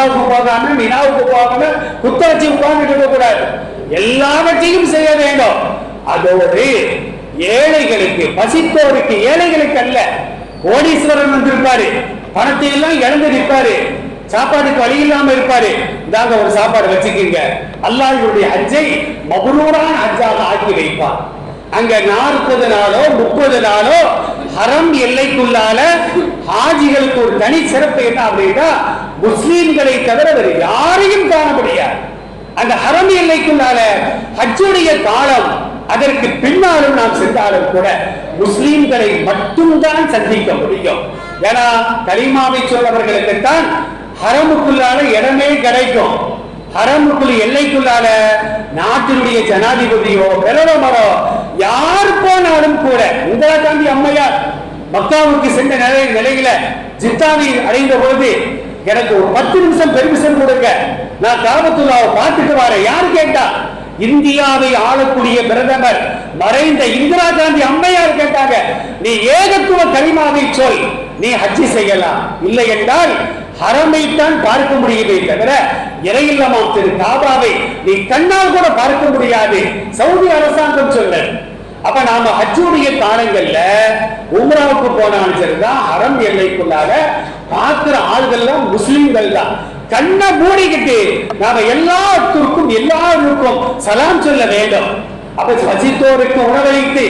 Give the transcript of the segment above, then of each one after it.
உம்ராவுக்கு போகாம மினாவுக்கு போகாம குத்தாச்சி உட்கார்ந்துட்டு இருக்க கூடாது எல்லாவற்றையும் செய்ய வேண்டும். அதோடு ஏழைகளுக்கு பசித்தோருக்கு ஏழைகளுக்கு அல்ல கோடீஸ்வரன் வந்திருப்பாரு. பணத்தை எல்லாம் இழந்து நிற்பாரு. சாப்பாடுக்கு வழி இல்லாம இருப்பாரு. இதாங்க ஒரு சாப்பாடு வச்சுக்கீங்க. அல்லாஹ்வுடைய அஜை மபரூரான அஜாக ஆக்கி வைப்பார். அங்க நாற்பது நாளோ முப்பது நாளோ ஹரம் எல்லைக்குள்ளால ஹாஜிகளுக்கு ஒரு தனி சிறப்பு என்ன அப்படின்னா முஸ்லீம்களை தவிர வேறு யாரையும் காண முடியாது. அந்த ஹரம் எல்லைக்குள்ளால ஹஜ்ஜுடைய காலம் அதற்கு பின்னாலும் நாம் சென்றாலும் கூட முஸ்லீம்களை மட்டும்தான் சந்திக்க முடியும். ஏன்னா கலிமாவை சொல்லவர்களுக்குத்தான் ஹரமுக்குள்ளால இடமே கிடைக்கும். ஹரமுக்குள் எல்லைக்குள்ளால நாட்டினுடைய ஜனாதிபதியோ பிரதமரோ யார் போனாலும் கூட இந்திரா காந்தி அம்மையார் மக்காவுக்கு சென்ற நிலை நிலையில ஜித்தாவை அடைந்த பொழுது எனக்கு ஒரு பத்து நிமிஷம் பெர்மிஷன் கொடுங்க. நான் காபத்துல்லாவை பார்த்துட்டு வரேன். யார் கேட்டா? இந்தியாவை ஆளக்கூடிய பிரதமர் மறைந்த இந்திரா காந்தி அம்மையார் கேட்டாங்க. நீ ஏகத்துவ கரிமாவை சொல். நீ ஹஜ்ஜி செய்யலாம். இல்லை என்றால் ஹரமைத்தான் பார்க்க முடியுமே தவிர இறையில்லமாம் திரு காபாவை நீ கண்ணால் கூட பார்க்க முடியாது. சவுதி அரசாங்கம் சொல்ல. அப்ப நாம ஹஜ்ஜுடைய காலங்கள்ல உம்ராவுக்கு போனாலும் சரிதான் அறம் எல்லைக்குள்ளாக பார்க்கிற ஆள்கள்லாம் முஸ்லிம்கள் தான். கண்ணை மூடிக்கிட்டு நாம எல்லாத்திற்கும் எல்லாருக்கும் சலாம் சொல்ல வேண்டும். அப்ப வசித்தோருக்கு உணவளித்து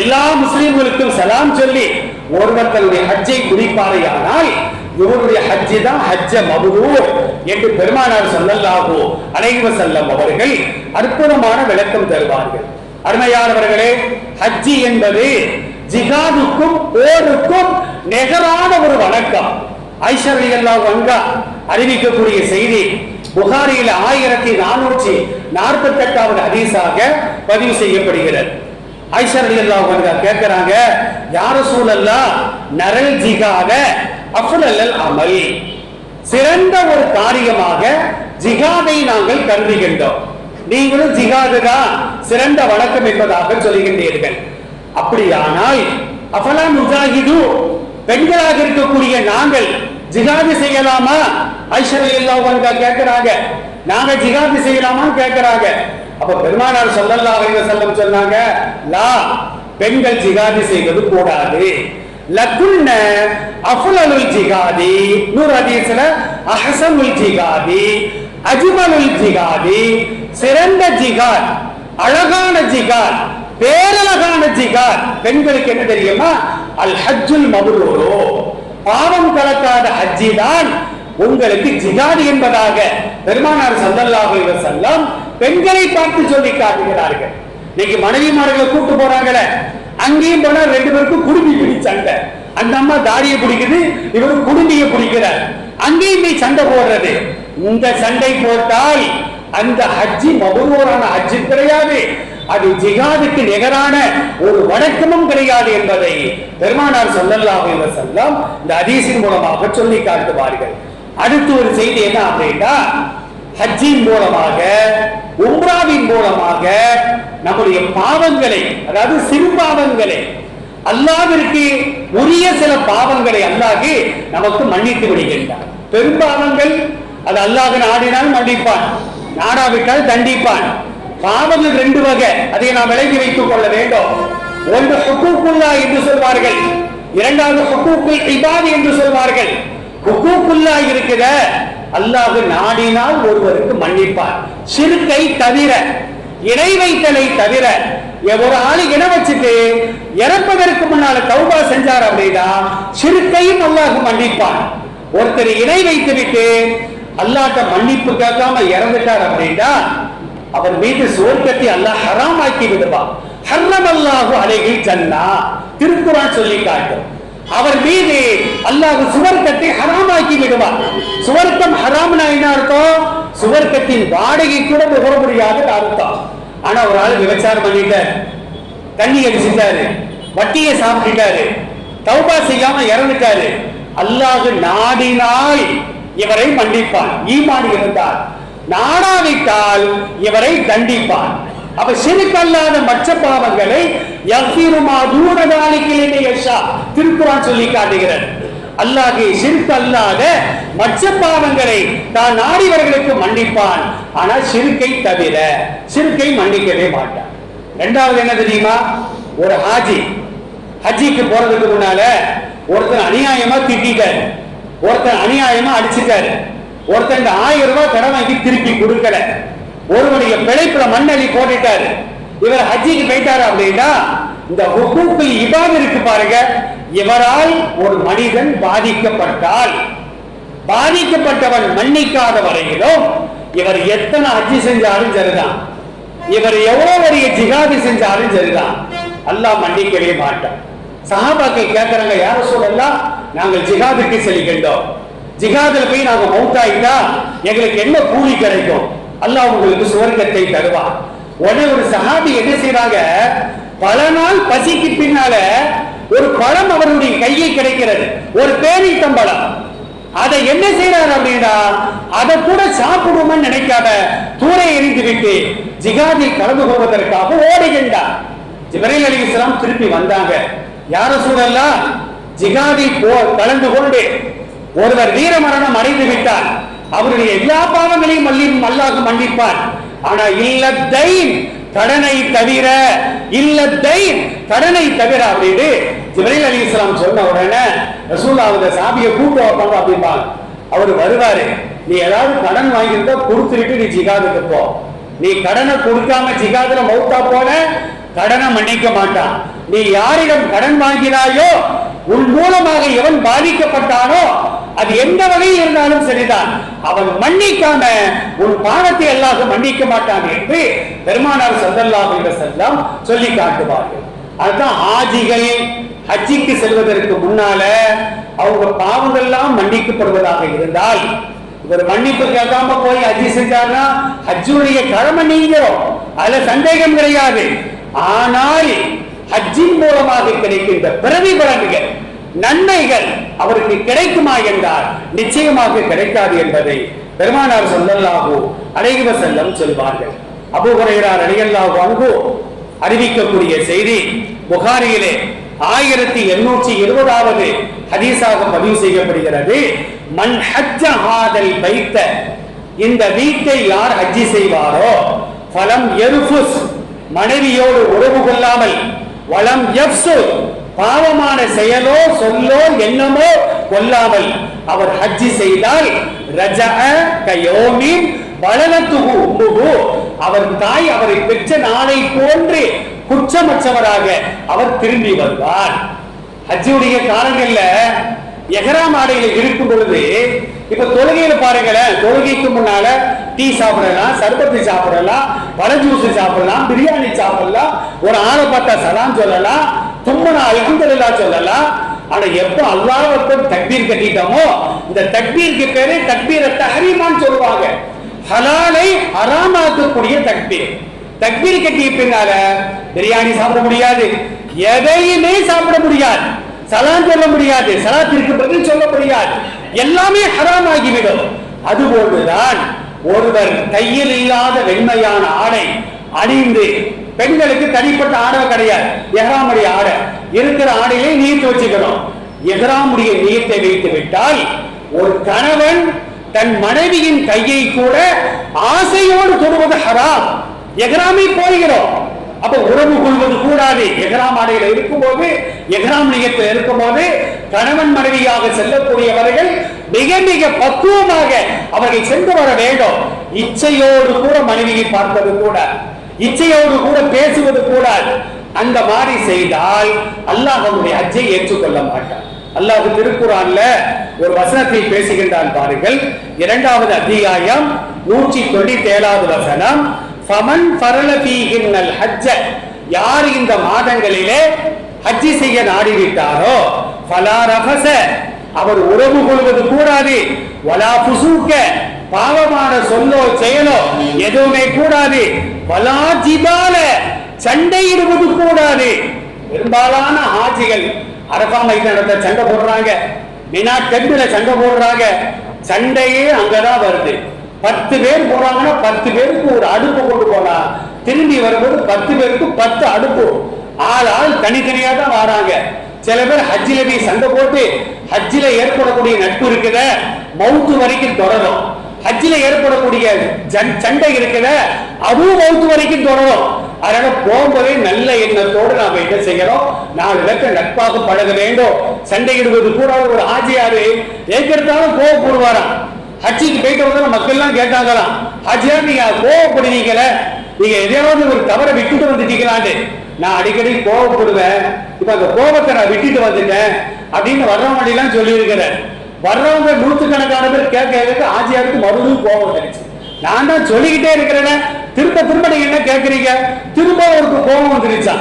எல்லா முஸ்லிம்களுக்கும் சலாம் சொல்லி ஒருவர் தன்னுடைய ஹஜ்ஜை குறிப்பாரையானால் இவருடைய ஹஜ்ஜி தான் ஹஜ்ஜ மபுரூர் என்று பெருமானார் சொல்லல்லாகோ அனைவர் செல்லம் அவர்கள் அற்புதமான விளக்கம் தருவார்கள். அருமையானவர்களே ஹஜ்ஜி என்பது ஜிகாதுக்கும் போருக்கும் நிகரான ஒரு வணக்கம். ஐஸ்வர்லி அல்லாஹ் வங்கா அறிவிக்கக்கூடிய செய்தி புகாரியில் ஆயிரத்தி நானூற்றி நாற்பத்தி எட்டாவது ஹதீஸாக பதிவு செய்யப்படுகிறது. ஐஸ்வர்லி அல்லாஹ் வங்கா கேட்கிறாங்க யார சூழல்லா நரல் ஜிகாத அஃலல் அமல். சிறந்த ஒரு காரியமாக ஜிகாதை நாங்கள் கருதுகின்றோம். நீங்களும் ஜிகாது தான் சிறந்த வணக்கம் என்பதாக சொல்லுகின்றீர்கள். அப்படியானால் அஃபலா முஜாஹிது பெண்களாக இருக்கக்கூடிய நாங்கள் ஜிகாது செய்யலாமா? ஐஸ்வர்யா கேட்கிறாங்க. நாங்க ஜிகாது செய்யலாமா கேட்கிறாங்க. அப்ப பெருமானார் சொல்லல்லா அவங்க செல்லம் சொன்னாங்க லா பெண்கள் ஜிகாது செய்வது கூடாது. லக்குன்ன அஃலலுல் ஜிகாதி நூறு ஹதீஸ்ல அஹசனுல் ஜிகாதி அஜ்மலுல் ஜிகாதி சிறந்த ஜிகாத் அழகான ஜிகார் பேரழகான ஜிகார். பெண்களுக்கு என்ன தெரியுமா? அல் ஹஜ்ஜுல் மபுரோரோ. பாவம் கலக்காத ஹஜ்ஜி தான் உங்களுக்கு ஜிகாது என்பதாக பெருமானார் ஸல்லல்லாஹு செல்லம் பெண்களை பார்த்து சொல்லி காட்டுகிறார்கள். இன்னைக்கு மனைவிமார்களை கூட்டு போறாங்களே அங்கேயும் போனா ரெண்டு பேருக்கும் குடும்பி பிடிச்சாங்க சண்டை. அந்த அம்மா தாடியை பிடிக்குது இவரும் குடும்பியை பிடிக்கிறார். அங்கேயும் போய் சண்டை போடுறது. இந்த சண்டை போட்டால் அந்த ஹஜ்ஜி மபுரூரான ஹஜ்ஜி கிடையாது. அது ஜிகாதுக்கு நிகரான ஒரு வணக்கமும் கிடையாது என்பதை பெருமானார் சொல்லலாம் அலைஹி வஸல்லம் இந்த அதீசின் மூலமாக சொல்லி காட்டுவார்கள். அடுத்து ஒரு செய்தி என்ன அப்படின்னா ஹஜ்ஜின் மூலமாக உம்ராவின் மூலமாக நம்முடைய பாவங்களை அதாவது சிறு பாவங்களை அல்லாவிற்கு உரிய சில பாவங்களை அல்லாஹி நமக்கு மன்னித்து பெரும் பெரும்பாவங்கள் அது அல்லாஹ் நாடினால் மன்னிப்பான். நாடாவிட்டால் தண்டிப்பான். பாவங்கள் ரெண்டு வகை. அதை நாம் விலகி வைத்துக் கொள்ள வேண்டும். ஒன்று ஹுக்கூக்குல்லா என்று சொல்வார்கள். இரண்டாவது ஹுக்கூக்குல் இபாது என்று சொல்வார்கள். ஹுக்கூக்குல்லா இருக்கிற அல்லாஹ் நாடினால் ஒருவருக்கு மன்னிப்பார். சிறுக்கை தவிர இணை வைத்தலை தவிர ஒரு ஆளு இன வச்சுட்டு இறப்பதற்கு முன்னால தௌபா செஞ்சார் அப்படின்னா சிறுக்கையும் அல்லாஹ் மன்னிப்பான். ஒருத்தர் இணை வைத்து விட்டு அல்லாட்ட மன்னிப்பு கேட்காம இறந்துட்டார் அப்படின்னா அவர் மீது சுவர்க்கத்தை அல்லாஹ் ஹராமாக்கி விடுவான் ஹர்ரம் அல்லாஹு அலைகில் ஜன்னா. திருக்குறான் சொல்லி காட்டும். அவர் மீது அல்லாஹ் சுவர்க்கத்தை ஹராமாக்கி விடுவார் சுவர்க்கம் ஹராம்னா என்ன அர்த்தம்? சுவர்க்கத்தின் வாடகை கூட நுகர முடியாத அர்த்தம். ஆனா ஒரு ஆள் விபச்சாரம் பண்ணிட்டாரு. தண்ணி அடிச்சுட்டாரு. வட்டியை சாப்பிட்டுட்டாரு. தௌபா செய்யாம இறந்துட்டாரு. அல்லாஹ் நாடினால் இவரை மன்னிப்பான். ஈமான் இருந்தால் நாடாவிட்டால் இவரை தண்டிப்பான். அப்ப சிறுக்கல்லாத மற்ற பாவங்களை யஃபிருமா தூரதாலிக்கிலே திருக்குறான் சொல்லி காட்டுகிறது அல்லாஹி சிறுக்கு அல்லாத மற்ற பாவங்களை தான் நாடியவர்களுக்கு மன்னிப்பான். ஆனா சிறுக்கை தவிர சிறுக்கை மன்னிக்கவே மாட்டான். ரெண்டாவது என்ன தெரியுமா? ஒரு ஹாஜி ஹஜ்ஜிக்கு போறதுக்கு முன்னால ஒருத்தன் அநியாயமா திட்டாரு ஒருத்தன் அநியாயமா அடிச்சுட்டாரு. ஒருத்தன் இந்த ஆயிரம் ரூபாய் கடன் வாங்கி திருப்பி கொடுக்கல. ஒருவனுடைய பிழைப்புல மண்ணள்ளி போட்டுட்டாரு. இவர் ஹஜ்ஜிக்கு போயிட்டாரு அப்படின்னா இந்த ஹுக்கூக்கு இபாம் இருக்கு பாருங்க. இவரால் ஒரு மனிதன் பாதிக்கப்பட்டால் பாதிக்கப்பட்டவன் மன்னிக்காத வரையிலும் இவர் எத்தனை ஹஜ்ஜி செஞ்சாலும் சரிதான். இவர் எவ்வளவு பெரிய ஜிகாதி செஞ்சாலும் சரிதான். அல்லாஹ் மன்னிக்கவே மாட்டான். சஹாபாக்கள் கேட்கிறாங்க யார சொல்லலாம் நாங்கள் ஜிகாதுக்கு செல்கின்றோம். ஜிகாதில் போய் நாங்கள் மௌத்தாயிட்டா எங்களுக்கு என்ன கூலி கிடைக்கும்? அல்லாஹ் உங்களுக்கு சுவர்க்கத்தை தருவான். உடனே ஒரு சஹாபி என்ன செய்றாங்க பல நாள் பசிக்கு பின்னால ஒரு பழம் அவருடைய கையை கிடைக்கிறது. ஒரு பேரித்தம்பழம் அதை என்ன செய்யறாரு அப்படின்னா அதை கூட சாப்பிடுவோம்னு நினைக்காத தூரை எரிந்து விட்டு ஜிகாதில் கலந்து கொள்வதற்காக ஓடுகின்றார். ஜிபரேல் அலி இஸ்லாம் திருப்பி வந்தாங்க. யார சூழல்லாம் ஜிகாதி போ கலந்து கொண்டு ஒருவர் வீர மரணம் அடைந்து விட்டார் அவருடைய எல்லா பாவங்களையும் மல்லி மல்லாக மன்னிப்பார். ஆனா இல்லத்தை கடனை தவிர இல்லத்தை கடனை தவிர அப்படின்னு ஜிப்ரைல் அலி இஸ்லாம் சொன்ன உடனே ரசூல்லா அவங்க சாபியை கூட்டு வைப்பாங்க அப்படிம்பாங்க அவர் வருவாரு. நீ ஏதாவது கடன் வாங்கியிருந்தா கொடுத்துட்டு நீ ஜிகாதுக்கு போ. நீ கடனை கொடுக்காம ஜிகாதுல மௌத்தா போன கடனை மன்னிக்க மாட்டான். நீ யாரிடம் கடன் வாங்கினாயோ உன் மூலமாக எவன் பாதிக்கப்பட்டானோ அது எந்த வகையில் இருந்தாலும் சரிதான். அவன் மன்னிக்காம உன் பாவத்தை அல்லாத மன்னிக்க மாட்டான் என்று பெருமானார் சல்லல்லாஹு அலைஹி சொல்லி காட்டுவார்கள். அதுதான் ஆஜிகள் ஹஜ்ஜிக்கு செல்வதற்கு முன்னால அவங்க பாவங்கள்லாம் மன்னிக்கப்படுவதாக இருந்தால் இவர் மன்னிப்பு கேட்காம போய் ஹஜ்ஜி செஞ்சாருன்னா ஹஜ்ஜுடைய கடமை நீங்கிறோம் அதுல சந்தேகம் கிடையாது. ஆனால் ஹஜ்ஜின் மூலமாக கிடைக்கின்ற பிறவி பலன்கள் நன்மைகள் அவருக்கு கிடைக்குமா என்றால் நிச்சயமாக கிடைக்காது என்பதை பெருமானார் சொல்லல்லாகோ அலைஹி செல்லம் சொல்வார்கள். அபூ ஹுரைரா ரலியல்லாஹு அறிவிக்கக்கூடிய செய்தி புகாரியிலே ஆயிரத்தி எண்ணூற்றி இருபதாவது ஹதீஸாக பதிவு செய்யப்படுகிறது. மண் ஹஜ்ஜ ஹாதல் இந்த வீட்டை யார் ஹஜ்ஜி செய்வாரோ? பலம் எருஃபுஸ் மனைவியோடு உறவு கொள்ளாமல் வளம் எஃப்சு பாவமான செயலோ சொல்லோ எண்ணமோ கொல்லாமல் அவர் ஹஜ்ஜி செய்தால் ரஜஅ கயோமின் வளனத்துகு உம்முகு. அவர் தாய் அவரை பெற்ற நாளை போன்று குற்றமற்றவராக அவர் திரும்பி வருவார். ஹஜ்ஜியுடைய காலங்கள்ல எகரா ஆடையில இருக்கும் பொழுது இப்ப தொழுகையில பாருங்களேன் தொழுகைக்கு முன்னால டீ சாப்பிடலாம் சர்பத்து சாப்பிடலாம் பழ ஜூஸ் சாப்பிடலாம் பிரியாணி சாப்பிடலாம் ஒரு ஆளை பார்த்தா சலாம் சொல்லலாம் தும்மனா அல்ஹம்துலில்லா சொல்லலாம் ஆனா எப்ப அல்லாஹ் அக்பர் தக்பீர் கட்டிட்டோமோ இந்த தக்பீருக்கு பேரு தக்பீர தஹரீமான்னு சொல்லுவாங்க. ஹலாலை ஹராமாக்கக்கூடிய தக்பீர். தக்பீர் கட்டிய பின்னால பிரியாணி சாப்பிட முடியாது. எதையுமே சாப்பிட முடியாது. சலாம் சொல்ல முடியாது. சலாத்திற்கு பதில் சொல்ல முடியாது. எல்லாமே ஹராம் ஆகிவிடும் அதுபோன்றுதான் ஒருவர் கையில் இல்லாத வெண்மையான ஆடை அணிந்து பெண்களுக்கு தனிப்பட்ட ஆடை கிடையாது. எகராமுடைய ஆடை. இருக்கிற ஆடையிலே நீத்து வச்சுக்கணும். எகராமுடைய நீயத்தை வைத்து விட்டால் ஒரு கணவன் தன் மனைவியின் கையை கூட ஆசையோடு தொடுவது ஹராம். எகராமை போகிறோம் அப்ப உறவு கொள்வது கூடாது. எகராம் ஆடையில இருக்கும்போது எகராம் நியத்தில் இருக்கும்போது கணவன் மனைவியாக செல்லக்கூடியவர்கள் மிக மிக பக்குவமாக அவர்கள் சென்று வர வேண்டும். இச்சையோடு கூட மனைவியை பார்ப்பது கூட இச்சையோடு கூட பேசுவது கூடாது. அந்த மாதிரி செய்தால் அல்லாஹ் அவனுடைய அச்சை ஏற்றுக்கொள்ள மாட்டான். அல்லாஹ் திருக்குறான்ல ஒரு வசனத்தை பேசுகின்றான் பாருங்கள். இரண்டாவது அத்தியாயம் நூற்றி தொண்ணூத்தி ஏழாவது வசனம். ஃபமன் ஃபரல ஹஜ்ஜ. யார் இந்த மாதங்களிலே ஹஜ்ஜி செய்ய நாடிவிட்டாரோ ஃபலா ரஃபஸ. அவர் உறவு கொள்வது கூடாது. வலா புசூக்க பாவமான சொல்லோ செயலோ எதுவுமே கூடாது. பலாஜிபால சண்டையிடுவது கூடாது. பெரும்பாலான ஆட்சிகள் அரபா மைதானத்தை சண்டை போடுறாங்க. மினா டெம்பிள சண்டை போடுறாங்க. சண்டையே அங்கதான் வருது. பத்து பேர் போறாங்கன்னா பத்து பேருக்கு ஒரு அடுப்பு கொண்டு போனா திரும்பி வரும்போது பத்து பேருக்கு பத்து அடுப்பு. ஆள் ஆள் தனித்தனியா தான் வராங்க. சில பேர் ஹஜ்ஜில போய் சண்டை போட்டு ஹஜ்ஜில ஏற்படக்கூடிய நட்பு இருக்குத. மவுத்து வரைக்கும் தொடரும். ஹஜ்ஜில ஏற்படக்கூடிய சண்டை இருக்குத அதுவும் மௌத்து வரைக்கும் தொடரும். அதனால போகும்போதே நல்ல எண்ணத்தோடு நாம என்ன செய்யறோம் நாலு பேர்த்த நட்பாக பழக வேண்டும். சண்டையிடுவது கூட ஒரு ஆஜியாரு. ஏற்கெடுத்தாலும் கோவப்படுவாராம் ஹஜ்ஜிக்கு போயிட்டு வந்தா மக்கள் எல்லாம் கேட்டாங்களாம் ஹஜ்ஜியார் நீங்க கோவப்படுவீங்கள நீங்க எதையாவது ஒரு தவறை விட்டுட்டு வந்துட்டீங்களான்னு நான் அடிக்கடி கோவப்படுவேன். இப்ப அந்த கோபத்தை நான் விட்டுட்டு வந்துட்டேன். அப்படின்னு வர்றவங்க எல்லாம் சொல்லி இருக்கிறேன் வர்றவங்க நூற்றுக்கணக்கான பேர் கேட்க கேட்க ஆஜியாருக்கு மறுபடியும் கோபம் வந்துருச்சு. நான் தான் சொல்லிக்கிட்டே இருக்கிறேன். திரும்ப திரும்ப நீங்க என்ன கேட்கறீங்க? திரும்ப அவருக்கு கோபம் வந்துருச்சா?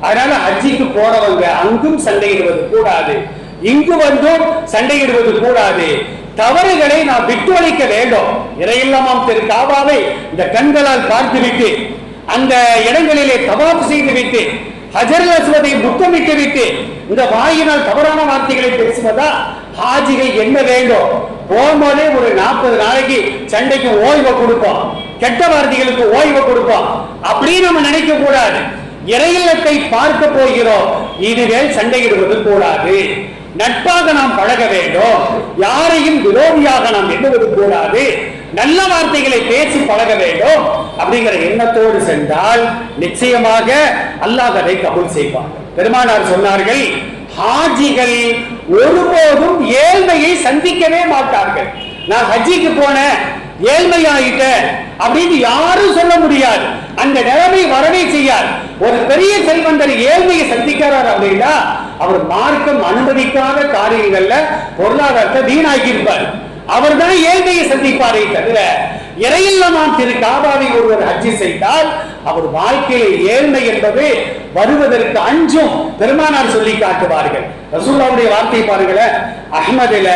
அதனால அஜிக்கு போறவங்க அங்கும் சண்டையிடுவது கூடாது. இங்கு வந்தும் சண்டையிடுவது கூடாது. தவறுகளை நாம் விட்டுவளிக்க வேண்டும். இறையில்லமாம் திரு காபாவை இந்த கண்களால் பார்த்துவிட்டு அந்த இடங்களிலே தவாப் செய்து விட்டு ஹஜர் அஸ்வதை முத்தமிட்டு விட்டு இந்த வாயினால் தவறான வார்த்தைகளை பேசுவதா? ஹாஜிகள் என்ன வேண்டும்? போகும்போதே ஒரு நாற்பது நாளைக்கு சண்டைக்கு ஓய்வை கொடுப்போம். கெட்ட வார்த்தைகளுக்கு ஓய்வை கொடுப்போம். அப்படின்னு நம்ம நினைக்க கூடாது. இறையிலத்தை பார்க்க போகிறோம். இதுவே சண்டையிடுவது கூடாது. நட்பாக நாம் பழக வேண்டும். யாரையும் விரோதியாக நாம் எண்ணுவது கூடாது. நல்ல வார்த்தைகளை பேசி பழக வேண்டும். அப்படிங்கிற எண்ணத்தோடு சென்றால் நிச்சயமாக அல்லாஹ் அதை கபுல் செய்வார் பெருமானார் சொன்னார்கள் ஹாஜிகள் ஒருபோதும் ஏழ்மையை சந்திக்கவே மாட்டார்கள். நான் ஹஜ்ஜிக்கு போனேன் ஏழ்மையாயிட்டேன் அப்படின்னு யாரும் சொல்ல முடியாது. அந்த நிலைமை வரவே செய்யாது. ஒரு பெரிய செல்வந்தர் ஏழ்மையை சந்திக்கிறார் அப்படின்னா அவர் மார்க்கம் அனுமதிக்காத காரியங்கள்ல பொருளாதாரத்தை வீணாக்கி இருப்பார் அவர் தான் ஏழ்மையை சந்திப்பாரே தவிர இறையில்லமாம் திரு காபாவை ஒருவர் ஹஜ்ஜி செய்தால் அவர் வாழ்க்கையில் ஏழ்மை என்பது வருவதற்கு அஞ்சும் பெருமானார் சொல்லி காட்டுவார்கள். ரசூல்லாவுடைய வார்த்தை பாருங்களேன் அஹ்மதுல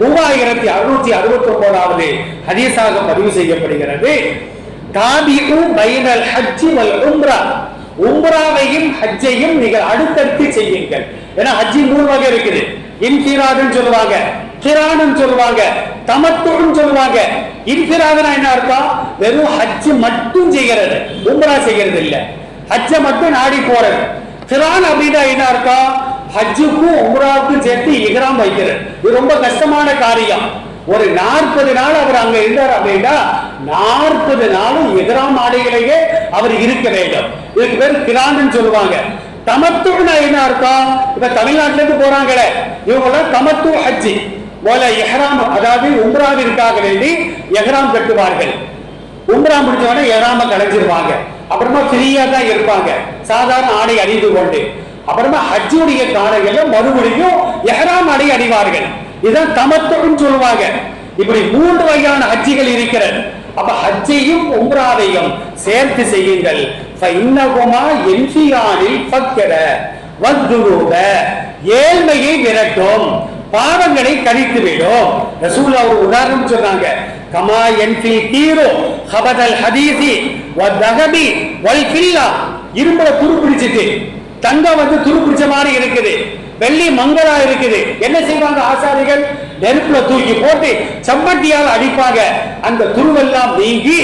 மூவாயிரத்தி அறுநூத்தி அறுபத்தி ஒன்பதாவது ஹதீஸாக பதிவு செய்யப்படுகிறது. தாபிஉ பைனல் ஹஜ்ஜி வல் உம்ரா. உம்ராவையும் ஹஜ்ஜையும் நீங்கள் அடுத்தடுத்து செய்யுங்கள். ஏன்னா ஹஜ்ஜி மூணு வகை இருக்குது. இன்கிராதுன்னு சொல்லுவாங்க. கிரானுன்னு சொல்லுவாங்க தமத்துன்னு சொல்லுவாங்க. இன்கிராதுனா என்ன அர்த்தம்? வெறும் ஹஜ் மட்டும் செய்கிறது. உம்ரா செய்கிறது இல்ல ஹஜ்ஜ மட்டும் நாடி போறது. கிரான் அப்படின்னா என்ன அர்த்தம்? ஹஜ்ஜுக்கும் உம்ராவுக்கும் சேர்த்து இகராம் வைக்கிறது. இது ரொம்ப கஷ்டமான காரியம். ஒரு நாற்பது நாள் அவர் அங்க இருந்தார் அப்படின்னா நாற்பது நாளும் எதிராம் ஆடையிலேயே அவர் இருக்க வேண்டும். இதுக்கு பேர் கிரான்னு சொல்லுவாங்க. தமத்துனா என்ன அர்த்தம்? இப்ப தமிழ்நாட்டுல இருந்து போறாங்களே. இவங்க தமத்து ஹஜ்ஜி. போல எஹ்ராம் அதாவது உம்ராவிற்காக வேண்டி எஹ்ராம் கட்டுவார்கள். உம்ராம் முடிஞ்ச உடனே எஹ்ராம கலைஞ்சிருவாங்க. அப்புறமா ஃப்ரீயா தான் இருப்பாங்க. சாதாரண ஆடை அணிந்து கொண்டு. அப்புறமா ஹஜ்ஜுடைய காலைகள்ல மறுபடியும் எஹ்ராம் ஆடை அணிவார்கள். இதான் தமத்துன்னு சொல்லுவாங்க. இப்படி மூன்று வகையான ஹஜ்ஜிகள் இருக்கிறது. அப்ப ஹஜ்ஜையும் உம்ராவையும் சேர்த்து செய்யுங்கள். இன்னகுமா என்ஃபியானில் பக்கிற வந்துருவ ஏழ்மையை விரட்டும். பாவங்களை கழித்து விடும். ரசூல்லா ஒரு உதாரணம் சொன்னாங்க கமா என்ஃபில் கீரோ ஹபதல் ஹதீசி வதகபி வல் கில்லா இரும்புல துரு பிடிச்சிட்டு தங்கம் வந்து துரு பிடிச்ச மாதிரி இருக்குது. வெள்ளி மங்களா இருக்குது. என்ன செய்வாங்க ஆசாரிகள்? நெருப்புல தூக்கி போட்டு சம்மட்டியால் அடிப்பாங்க. அந்த துருவெல்லாம் நீங்கி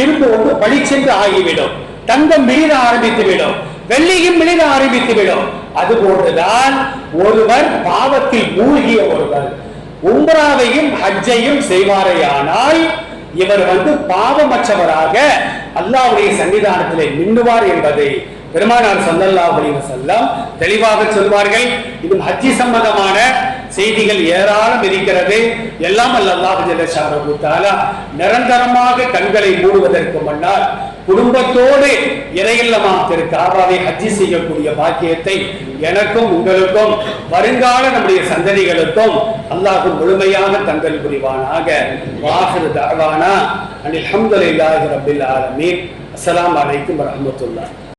இரும்பு வந்து பளிச்சென்று ஆகிவிடும். தங்கம் மிளிர ஆரம்பித்து விடும் வெள்ளியும் விழுக ஆரம்பித்துவிடும் அதுபோன்றுதான் ஒருவர் பாவத்தில் மூழ்கிய ஒருவர். உம்ராவையும் ஹஜ்ஜையும் செய்வாரேயானால் இவர் வந்து பாவமற்றவராக அல்லாவுடைய சன்னிதானத்திலே மின்னுவார் என்பதை பெருமானார் ஸல்லல்லாஹு அலைஹி செல்லம் தெளிவாக சொல்வார்கள். இது ஹஜ்ஜி சம்பந்தமான செய்திகள் ஏராளம் இருக்கிறது. எல்லாம் அல்ல அல்லாஹ் நிரந்தரமாக கண்களை மூடுவதற்கு முன்னால் குடும்பத்தோடு இறையில்லமாம் திரு காபாவை ஹஜ்ஜி செய்யக்கூடிய பாக்கியத்தை எனக்கும் உங்களுக்கும் வருங்கால நம்முடைய சந்ததிகளுக்கும் அல்லாஹு முழுமையாக தங்கள் புரிவானாக. வாஹிரு தஅவானா அனில் ஹம்துலில்லாஹி ரபில் ஆலமீன். அஸ்லாம் அலைக்கும் வரமத்துல்லா